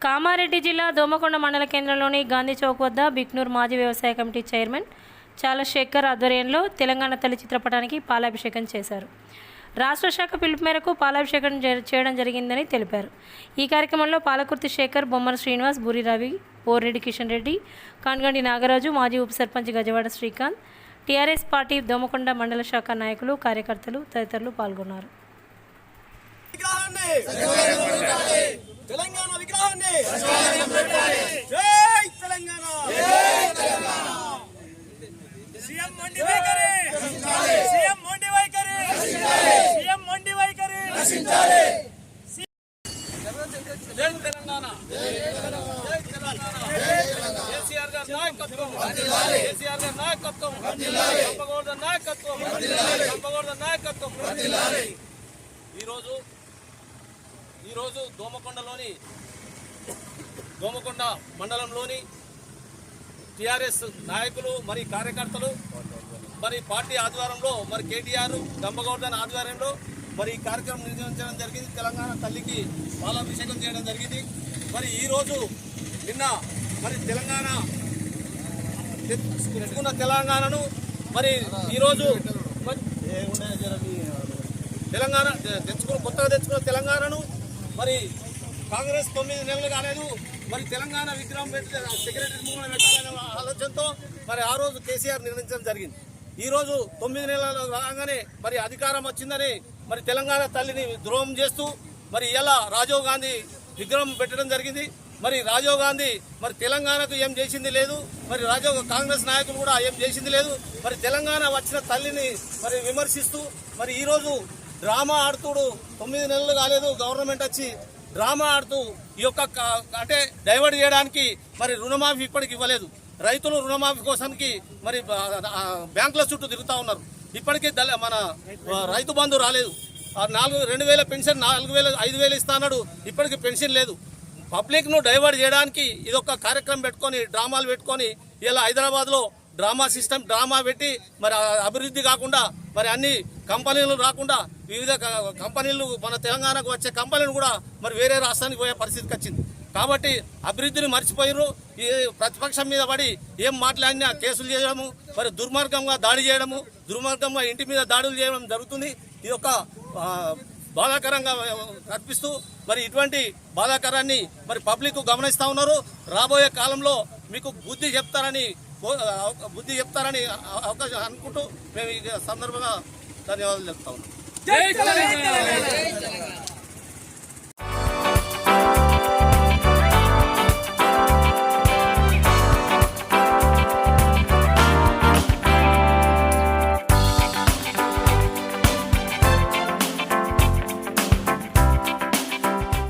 కామారెడ్డి జిల్లా దోమకొండ మండల కేంద్రంలోని గాంధీ చౌక్ వద్ద బిక్నూర్ మాజీ వ్యవసాయ కమిటీ చైర్మన్ చాలశేఖర్ ఆధ్వర్యంలో తెలంగాణ తల్లి చిత్రపటానికి పాలాభిషేకం చేశారు రాష్ట్ర శాఖ పిలుపు మేరకు పాలాభిషేకం జ- చేయడం జరిగిందని తెలిపారు ఈ కార్యక్రమంలో పాలకుర్తి శేఖర్ బొమ్మల శ్రీనివాస్ బూరి రవి పోరెడ్డి కిషన్ రెడ్డి కాన్గండి నాగరాజు మాజీ ఉప సర్పంచ్ గజవాడ శ్రీకాంత్ టీఆర్ఎస్ పార్టీ దోమకొండ మండల శాఖ నాయకులు కార్యకర్తలు తదితరులు పాల్గొన్నారు జై తెలంగాణ సీఎం మొండి వైఖరి సీఎం మొండి వైఖరి సీఎం మొండి వైఖరి జై తెలంగాణ కేసీఆర్ గారి నాయకత్వం కేసీఆర్ గారి నాయకత్వం చంపగౌడ నాయకత్వం చంపగౌడ నాయకత్వం ఈరోజు ఈరోజు దోమకొండలోని దోమకొండ మండలంలోని టిఆర్ఎస్ నాయకులు మరి కార్యకర్తలు మరి పార్టీ ఆధ్వర్యంలో మరి కేటీఆర్ గంపగౌడన్ ఆధ్వర్యంలో మరి ఈ కార్యక్రమం నిర్వహించడం జరిగింది. తెలంగాణ తల్లికి పాలాభిషేకం చేయడం జరిగింది. మరి ఈరోజు నిన్న మరి తెలంగాణ తెచ్చుకున్న తెలంగాణను మరి ఈరోజు తెలంగాణ తెచ్చుకున్న కొత్తగా తెచ్చుకున్న తెలంగాణను మరి కాంగ్రెస్ తొమ్మిది నెలలు కాలేదు. మరి తెలంగాణ విగ్రహం పెట్టి సెక్రటరీ ముందు పెట్టాలనే ఆలోచనతో మరి ఆ రోజు కేసీఆర్ నిర్ణయించడం జరిగింది. ఈరోజు తొమ్మిది నెలలు రాగానే మరి అధికారం వచ్చిందని మరి తెలంగాణ తల్లిని ద్రోహం చేస్తూ మరి ఇలా రాజీవ్ గాంధీ విగ్రహం పెట్టడం జరిగింది. మరి రాజీవ్ గాంధీ మరి తెలంగాణకు ఏం చేసింది లేదు. మరి రాజీవ్ కాంగ్రెస్ నాయకులు కూడా ఏం చేసింది లేదు. మరి తెలంగాణ వచ్చిన తల్లిని మరి విమర్శిస్తూ మరి ఈరోజు డ్రామా ఆడుతుడు తొమ్మిది నెలలు కాలేదు. గవర్నమెంట్ వచ్చి డ్రామా ఆడుతూ ఈ యొక్క అంటే డైవర్ట్ చేయడానికి మరి రుణమాఫీ ఇప్పటికి ఇవ్వలేదు. రైతులు రుణమాఫీ కోసానికి మరి బ్యాంకుల చుట్టూ తిరుగుతూ ఉన్నారు. ఇప్పటికీ దళ మన రైతు బంధు రాలేదు. ఆ నాలుగు రెండు వేల పెన్షన్ నాలుగు వేల ఐదు వేలు ఇస్తా ఇప్పటికీ ఇప్పటికి పెన్షన్ లేదు. పబ్లిక్ను డైవర్ట్ చేయడానికి ఇది ఒక కార్యక్రమం పెట్టుకొని డ్రామాలు పెట్టుకొని ఇలా హైదరాబాద్లో డ్రామా సిస్టమ్ డ్రామా పెట్టి మరి అభివృద్ధి కాకుండా మరి అన్ని కంపెనీలు రాకుండా వివిధ క- కంపెనీలు మన తెలంగాణకు వచ్చే కంపెనీలు కూడా మరి వేరే రాష్ట్రానికి పోయే పరిస్థితికి వచ్చింది. కాబట్టి అభివృద్ధిని మర్చిపోయారు ఈ ప్రతిపక్షం మీద పడి ఏం మాట్లాడినా కేసులు చేయడము మరి దుర్మార్గంగా దాడి చేయడము దుర్మార్గంగా ఇంటి మీద దాడులు చేయడం జరుగుతుంది. ఇది ఒక బాధాకరంగా కనిపిస్తూ మరి ఇటువంటి బాధాకరాన్ని మరి పబ్లిక్ గమనిస్తూ ఉన్నారు. రాబోయే కాలంలో మీకు బుద్ధి చెప్తారని బుద్ధి చెప్తారని అవకాశం అనుకుంటూ మేము ఈ సందర్భంగా ధన్యవాదాలు చెప్తా ఉన్నాం.